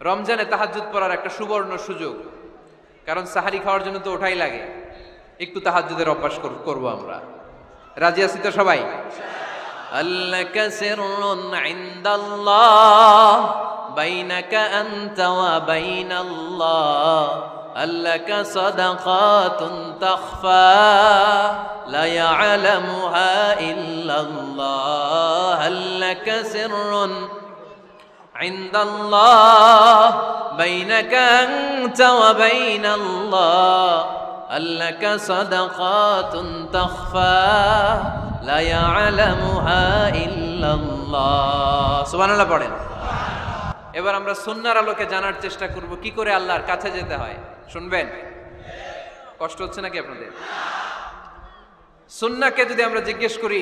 রমজানে তাহাজ্জুদ পড়ার একটা সুবর্ণ সুযোগ। কারণ সাহারি খাওয়ার জন্য তো ওঠাই লাগে। একটু তাহাজ্জুদের অভ্যাস কর- করব আমরা। রাজি আছি তো সবাই? আল্লাকা সিররুন ইনদাল্লাহ, বাইনাকা ওয়া বাইনাল্লাহ। আল্লাকা সাদাকাতুন তাখফা, লা ইয়ালামুহা ইল্লাল্লাহ। আল্লাকা সিররুন عند الله بينك أنت وبين الله ألك صدقات تخفى لا يعلمها إلا الله سبحان الله পড়েন এবার আমরা সুন্নার আলোকে জানার চেষ্টা করব কি করে আল্লাহর কাছে যেতে হয় শুনবেন কষ্ট হচ্ছে নাকি আপনাদের সুন্নাকে যদি আমরা জিজ্ঞেস করি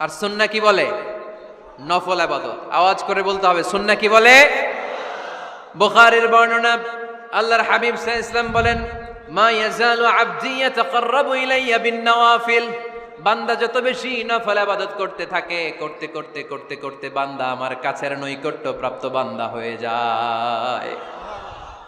আর সুন্না কি বলে? নফল আবাদত। আওয়াজ করে বলতে হবে, সুন্না কি বলে? বুখারীর বর্ণনা, আল্লাহর হাবিব সাল্লাল্লাহু ইসলাম বলেন, মা ইয়াজালু আবদি ইয়াতাকাররাবু ইলাইয়া বিন নওয়াফিল বান্দা যত বেশি নফল আবাদত করতে থাকে, করতে করতে করতে করতে বান্দা আমার কাছের নৈকট্য প্রাপ্ত বান্দা হয়ে যায়।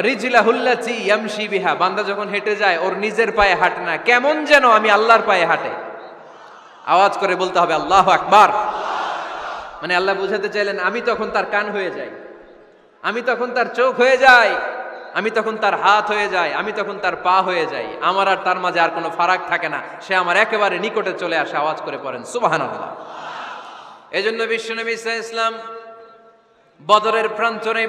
রিজলাহুল্লাতি ইয়ামশি বিহা। বান্দা যখন হেঁটে যায়, ওর নিজের পায়ে হাঁটে না। কেমন যেন আমি আল্লাহর পায়ে হাঁটে। আওয়াজ করে বলতে হবে, আল্লাহ আকবার। মানে আল্লাহ বুঝাতে চাইলেন, আমি তখন তার কান হয়ে যাই। আমি তখন তার চোখ হয়ে যাই। আমি তখন তার হাত হয়ে যাই। আমি তখন তার পা হয়ে যাই। আমার আর তার মাঝে আর কোনো ফারাক থাকে না। সে আমার একেবারে নিকটে চলে আসে, আওয়াজ করে পড়েন সুবাহান আল্লাহ এই জন্য বিশ্বনবী ইসা ইসলাম বদরের প্রান্তরে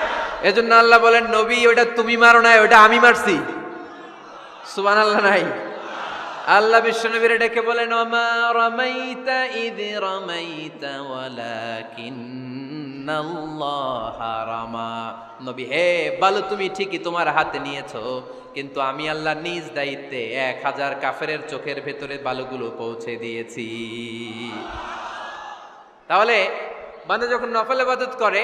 এজন্য আল্লাহ বলেন, নবী ওটা তুমি মারো নাই ওটা আমি মারছি। সুবান আল্লাহ নাই। আল্লাহ বিশ্বনবীর ডেকে বলেন, ওমা নবী, হে বালু, তুমি ঠিকই তোমার হাতে নিয়েছো, কিন্তু আমি আল্লাহ নিজ দায়িত্বে এক হাজার কাফেরের চোখের ভেতরে বালুগুলো পৌঁছে দিয়েছি। তাহলে বান্দা যখন নফল ইবাদত করে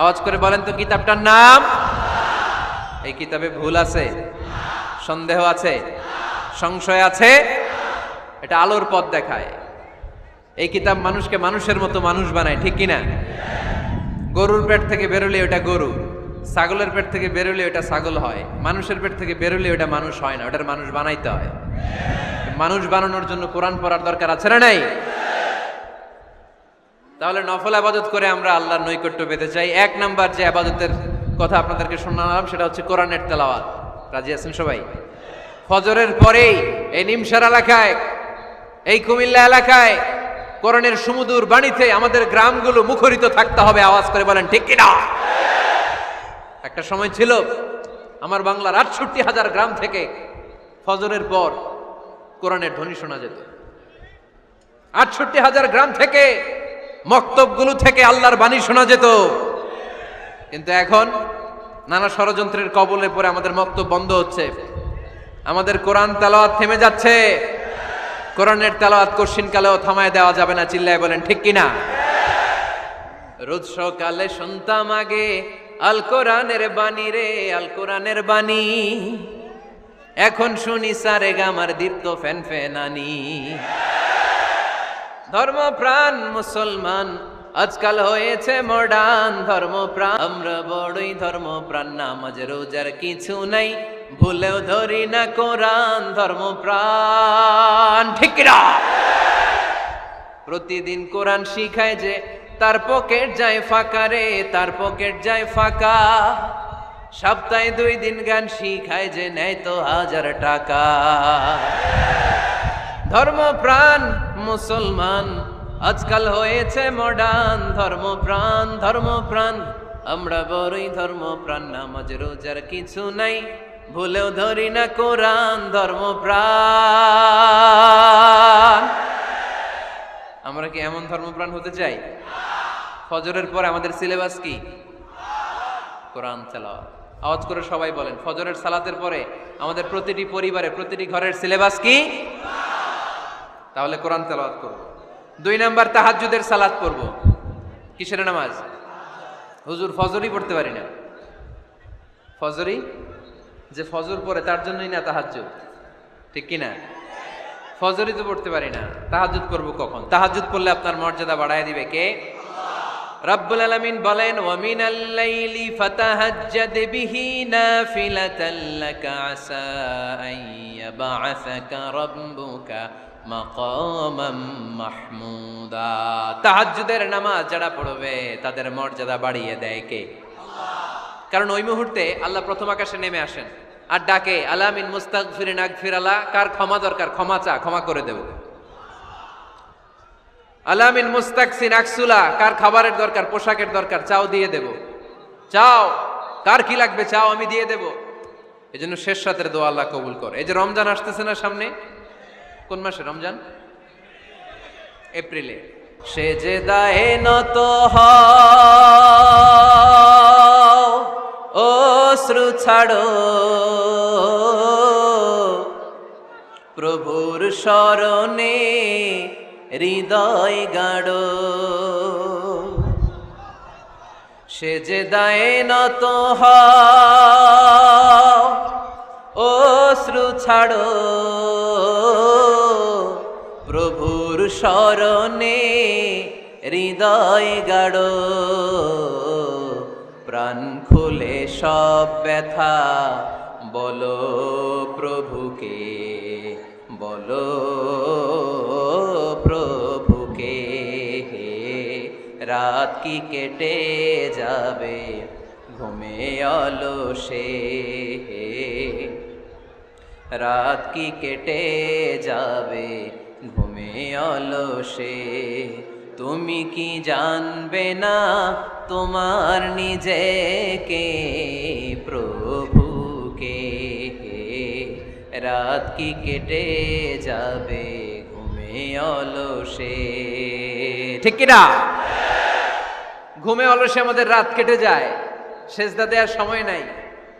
আওয়াজ করে বলেন তো কিতাবটার নাম? এই কিতাবে ভুল আছে, সন্দেহ আছে, সংশয় আছে, এটা আলোর পথ দেখায়। এই কিতাব মানুষকে মানুষের মতো মানুষ বানায়, ঠিক কিনা? গরুর পেট থেকে বেরোলে ওটা গরু, ছাগলের পেট থেকে বেরোলে ওটা ছাগল হয়, মানুষের পেট থেকে বেরোলে ওটা মানুষ হয় না, ওটার মানুষ বানাইতে হয়। মানুষ বানানোর জন্য কোরআন পড়ার দরকার আছে না নাই? তাহলে নফল আবাদত করে আমরা আল্লাহর নৈকট্য পেতে চাই। এক নাম্বার যে আবাদতের কথা আপনাদেরকে শোনালাম, সেটা হচ্ছে কোরআনের তেলাওয়াত। রাজি আছেন সবাই? ফজরের পরেই এই নিমসার এলাকায়, এই কুমিল্লা এলাকায়, কোরআনের সুমুদুর বাণীতে আমাদের গ্রামগুলো মুখরিত থাকতে হবে, আওয়াজ করে বলেন, ঠিক কিনা? একটা সময় ছিল, আমার বাংলার আটষট্টি হাজার গ্রাম থেকে ফজরের পর কোরআনের ধ্বনি শোনা যেত। আটষট্টি হাজার গ্রাম থেকে মক্তবগুলো থেকে আল্লাহর বাণী শোনা যেত। কিন্তু এখন নানা ষড়যন্ত্রের কবলে পরে আমাদের মক্তব বন্ধ হচ্ছে। আমাদের কোরআন তেলাওয়াত থেমে যাচ্ছে। কোরআনের তেলাওয়াত কশিন কালেও থামায় দেওয়া যাবে না, চিল্লায় বলেন, ঠিক কিনা? রোজ সকালে শুনতাম আগে, আল কোরআনের বাণী রে, আল কোরআনের বাণী। এখন শুনি সারে গামার দীপ্ত ফ্যান ফ্যানানি। ধর্মপ্রাণ মুসলমান। আজকাল হয়েছে মডার্ন ধর্মপ্রাণ। আমরা বড়ই ধর্ম ধর্মপ্রাণ, নামাজ, রোজার কিছু নাই। ভুলেও ধরি না কোরআন, ধর্মপ্রাণ। ঠিক না প্রতিদিন কোরআন শিখায় যে, তার পকেট যায় ফাঁকা রে, তার পকেট যায় ফাঁকা। সপ্তাহে দুই দিন গান শিখায় যে, নেয় তো হাজার টাকা। ধর্মপ্রাণ মুসলমান। আজকাল হয়েছে মডার্ন ধর্মপ্রাণ ধর্মপ্রাণ। আমরা বড়ই ধর্মপ্রাণ, নামাজ, রোজার কিছু নাই। ভুলেও ধরি না কোরআন, ধর্মপ্রাণ। আমরা কি এমন ধর্মপ্রাণ হতে চাই? ফজরের পরে আমাদের সিলেবাস কি? কোরআন তেলাওয়াত। আওয়াজ করে সবাই বলেন, ফজরের সালাতের পরে আমাদের প্রতিটি পরিবারে প্রতিটি ঘরের সিলেবাস কি? তাহলে কোরআন তেলাওয়াত করব। দুই নাম্বার তাহাজ্জুদের সালাত পড়ব। কিসের নামাজ? হুজুর ফজরই পড়তে পারি না। ফজরই? যে ফজর পড়ে তার জন্যই না তাহাজ্জুদ। ঠিক কি না? ফজরই তো পড়তে পারি না। তাহাজ্জুদ করব কখন? তাহাজ্জুদ পড়লে আপনার মর্যাদা বাড়ায় দিবে কে? রব্বুল আলামিন বলেন ওয়া মিনাল লাইলি ফাতাহাজ্জাদ বিহি নাফিলাতাল আসা আন ইয়াবআসাকা রাব্বুকা মাহমুদা। তাহাজ্জুদের নামাজ যারা পড়বে তাদের মর্যাদা বাড়িয়ে দেয় কে? কারণ ওই মুহূর্তে আল্লাহ প্রথম আকাশে নেমে আসেন আর ডাকে আলামিন মুস্তাগফিরিন আগফিরালা কার ক্ষমা দরকার? ক্ষমা চা ক্ষমা করে দেব। আলামিন মুস্তাকসিন আকসুলা কার খাবারের দরকার? পোশাকের দরকার? চাও দিয়ে দেব। চাও কার কি লাগবে? চাও আমি দিয়ে দেব। এই জন্য শেষ রাতের দোয়া আল্লাহ কবুল করে। এই যে রমজান আসতেছে না সামনে কোন মাসে? রমজান? এপ্রিলে। সে যে দাহে নত হ্রু ছাড়ো। প্রভুর স্মরণে হৃদয় গাড়ো সে যে দায় নত হয় শ্রু ছাড়ো। প্রভুর স্মরণে হৃদয় গাড়ো। প্রাণ খুলে সব ব্যথা, বলো প্রভুকে বলো প্রভুকে রাত কি কেটে যাবে? ঘুমে অলসে রাত কি কেটে যাবে? ঘুমে অলসে। তুমি কি জানবে না তোমার নিজেকে? প্রভুকে রাত কি কেটে যাবে? ঘুমে অলসে। ঠিক কিনা ঘুমে অলসে আমাদের রাত কেটে যায়। সেজদা দেওয়ার সময় নাই।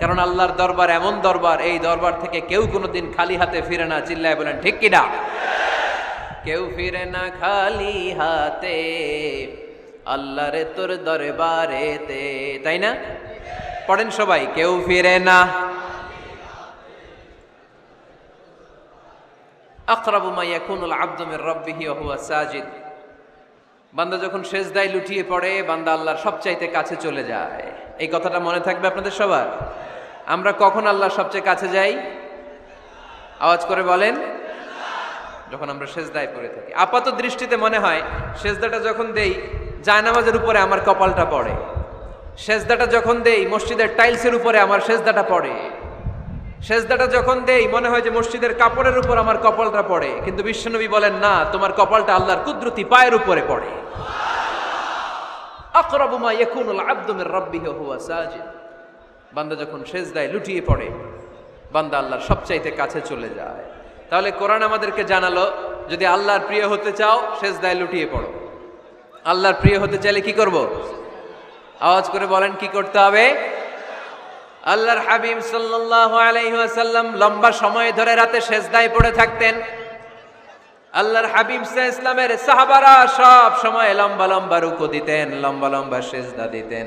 কারণ আল্লাহর দরবার এমন দরবার, এই দরবার থেকে কেউ কোনোদিন খালি হাতে ফিরে না। চিল্লায় বলেন, ঠিক কিনা কেউ ফিরে না খালি হাতে, আল্লাহরে তোর দরবারেতে, তাই না? পড়েন সবাই, কেউ ফিরে না। আকরাবু মা ইয়াকুনুল আবদু মির রাব্বিহি হুয়া সাজিদ। বান্দা যখন সেজদায় লুটিয়ে পড়ে, বান্দা আল্লাহর সবচাইতে কাছে চলে যায়। এই কথাটা মনে থাকবে আপনাদের সবার? আমরা কখন আল্লাহ সবচেয়ে কাছে যাই? আওয়াজ করে বলেন। যখন আমরা সেজদায় পড়ে থাকি। আপাত দৃষ্টিতে মনে হয়, সেজদাটা যখন দেই, জায়নামাজের উপরে আমার কপালটা পড়ে। সেজদাটা যখন দেই, মসজিদের টাইলসের উপরে আমার সেজদাটা পড়ে। সেজদাটা যখন দেই, মনে হয় যে মসজিদের কাপড়ের উপর আমার কপালটা পড়ে। কিন্তু বিশ্বনবী বলেন, না, তোমার কপালটা আল্লাহর কুদরতি পায়ের উপরে পড়ে। আকরাবু মা ইয়াকুনুল আবদু মির রাব্বিহি ওয়া হুয়া সাজিদ। বান্দা যখন সেজদায় লুটিয়ে পড়ে, বান্দা আল্লাহর সবচাইতে কাছে চলে যায়। তাহলে কোরআন আমাদেরকে জানালো, যদি আল্লাহর প্রিয় হতে চাও, সেজদায় লুটিয়ে পড়ো। আল্লাহর প্রিয় হতে চাইলে কি করব? আওয়াজ করে বলেন, কি করতে হবে? আল্লাহর হাবিব ওয়াসাল্লাম লম্বা সময় ধরে রাতে সেজদায় পড়ে থাকতেন। আল্লাহর হাবিব ইসলামের সাহাবারা সব সময় লম্বা লম্বা রুকু দিতেন, লম্বা লম্বা সেজদা দিতেন।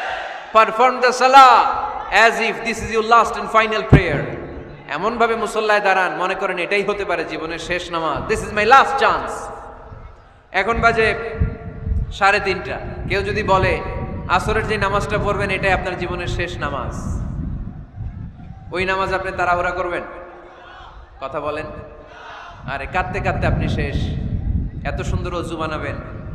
পারফর্ম দ্য সালা as if this is your last and final prayer এমন ভাবে মুসল্লায় দাঁড়ান, মনে করেন এটাই হতে পারে জীবনের শেষ নামাজ। This is my last chance এখন বাজে সাড়ে তিনটা। কেউ যদি বলে, আসরের যে নামাজটা পড়বেন, এটাই আপনার জীবনের শেষ নামাজ। ওই নামাজ আপনি তাড়াহুড়া করবেন? কথা বলেন। আরে, কাঁদতে কাঁদতে আপনি শেষ। এত সুন্দর অজু বানাবেন।